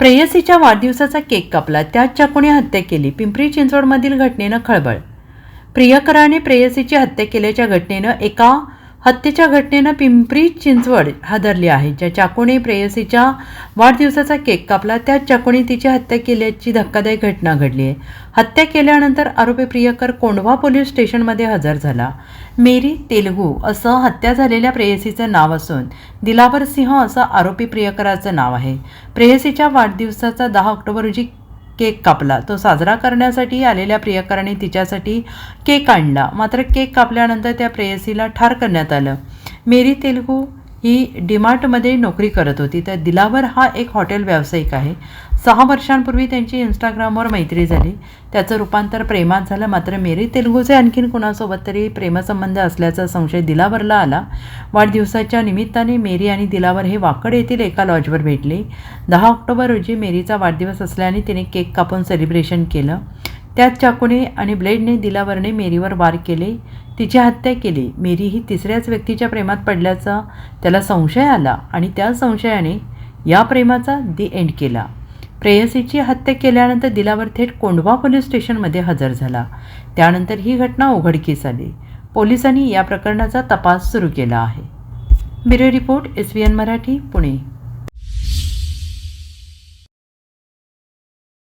प्रेयसीच्या वाढदिवसाचा केक कापला. त्याच्या चाकूने हत्या केली? पिंपरी चिंचवडमधील घटनेनं खळबळ. प्रियकराने प्रेयसीची हत्या केल्याच्या घटनेनं एका हत्येच्या घटनेनं पिंपरी चिंचवड हादरली आहे. ज्या चाकूने प्रेयसीच्या वाढदिवसाचा केक कापला त्याच चाकूने तिची हत्या केल्याची धक्कादायक घटना घडली आहे. हत्या केल्यानंतर आरोपी प्रियकर कोंढवा पोलीस स्टेशनमध्ये हजर झाला. मेरी तेलगू असं हत्या झालेल्या प्रेयसीचं नाव असून दिलावर सिंह असं आरोपी प्रियकराचं नाव आहे. प्रेयसीच्या वाढदिवसाचा दहा ऑक्टोबर रोजी केक कापला. तो साजरा करण्यासाठी आलेल्या प्रियकराने तिच्यासाठी केक आणला. मात्र केक कापल्यानंतर त्या प्रेयसीला ठार करण्यात आलं. मेरी तेलगू ही डीमार्टमध्ये नोकरी करत होती. तर दिलावर हा एक हॉटेल व्यावसायिक आहे. सहा वर्षांपूर्वी त्यांची इंस्टाग्रामवर मैत्री झाली. त्याचं रूपांतर प्रेमात झालं. मात्र मेरी तेलगूचे आणखीन कुणासोबत तरी प्रेमसंबंध असल्याचा संशय दिलावरला आला. वाढदिवसाच्या निमित्ताने मेरी आणि दिलावर हे वाकड येथील एका लॉजवर भेटले. दहा ऑक्टोबर रोजी मेरीचा वाढदिवस असल्याने तिने केक कापून सेलिब्रेशन केलं. त्याच चाकूने आणि ब्लेडने दिलावरने मेरीवर वार केले. तिची हत्या केली. मेरी ही तिसऱ्याच व्यक्तीच्या प्रेमात पडल्याचा त्याला संशय आला आणि त्या संशयाने या प्रेमाचा दी एंड केला. प्रेयसीची हत्या केल्यानंतर दिलावर थेट कोंढवा पोलीस स्टेशनमध्ये हजर झाला. त्यानंतर ही घटना उघडकीस आली. पोलिसांनी या प्रकरणाचा तपास सुरू केला आहे. Bureau report S V N Marathi Pune.